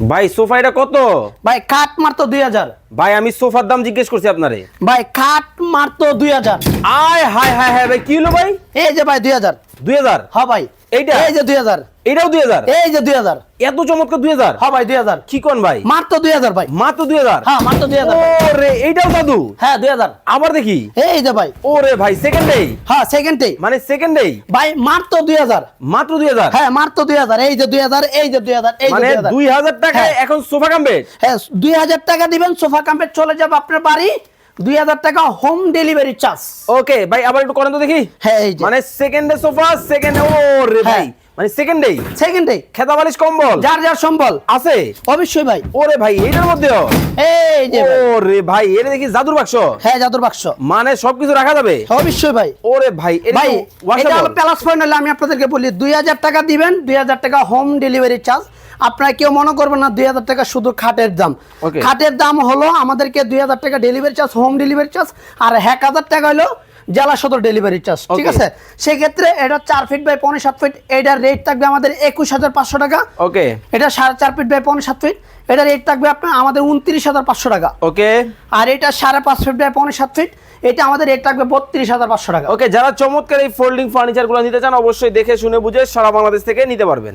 ভাই সোফা এটা কত? ভাই খাট মারতো দুই হাজার। ভাই আমি সোফার দাম জিজ্ঞেস করছি আপনারে। ভাই খাট মারতো দুই হাজার। আয় হায় হায় হায় ভাই কি হলো ভাই? এই যে ভাই দুই হাজার। দুই হাজার? হ্যাঁ ভাই। এইটা? এই যে দুই হাজার। এটাও দুই হাজার? এই যে দুই হাজার। এত চমৎকার দুই হাজার? হ্যাঁ ভাই দুই হাজার। কি কোন ভাই? মারতো দুই হাজার ভাই। মাত্র দুই হাজার? হ্যাঁ মারতো দুই হাজার ওরে এইটাও দাদু? হ্যাঁ দুই হাজার। আবার দেখি। এই যে ভাই। ওরে ভাই সেকেন্ডেই হ্যাঁ সেকেন্ডে মানে সেকেন্ডেই ভাই মারতো দুই হাজার। মাত্র দুই হাজার? হ্যাঁ মারতো দুই হাজার। এই যে দুই হাজার এই যে দুই হাজার এই মানে দুই হাজার। টাকায় হ্যাঁ। এখন সোফা কামবে হ্যাঁ দুই হাজার টাকা দিবেন সোফা কাম্পেট চলে যাবে আপনার বাড়ি। দুই হাজার টাকা হোম ডেলিভারি চার্জ ওকে ভাই আবার একটু করেন তো দেখি। হ্যাঁ মানে সেকেন্ডে সোফা সেকেন্ডে ও রে ভাই। মানে সেকেন্ডেই সেকেন্ডে খেতা বালিশ কম্বল। যার যার সম্বল। আছে? অবশ্যই ভাই। ওরে ভাই এটার মধ্যেও? এই যে ওরে ভাই দেখি জাদুর বাক্স? হ্যাঁ জাদুর বাক্স। মানে সবকিছু রাখা যাবে? অবশ্যই ভাই। ওরে ভাই ভাই এটা হলো প্লাস পয়েন্ট হলে আমি আপনাদেরকে বলি দুই হাজার টাকা দিবেন দুই হাজার টাকা হোম ডেলিভারি চার্জ আপনারা কেউ মনে করবেন না দুই হাজার টাকা শুধু খাটের দাম। খাটের দাম হলো আমাদেরকে দুই হাজার টাকা delivery charge home delivery charge আর এক হাজার টাকা হলো জেলা সদর ডেলিভারি চার্জ ঠিক. আছে? সেক্ষেত্রে এটা চার ফিট বাই পনেরো সাত ফিট এটার রেট থাকবে আমাদের একুশ হাজার পাঁচশো টাকা। ওকে এটা সাড়ে চার ফিট বাই পনেরো সাত ফিট এটা রেট থাকবে আপনার আমাদের উনত্রিশ হাজার পাঁচশো টাকা। ওকে আর এটা সাড়ে পাঁচ ফিট বাই পনেরো সাত ফিট এটা আমাদের রেট থাকবে বত্রিশ হাজার পাঁচশো টাকা। ওকে যারা চমৎকার এই ফোল্ডিং ফার্নিচারগুলো নিতে চান অবশ্যই দেখে শুনে বুঝে সারা বাংলাদেশ থেকে নিতে পারবেন।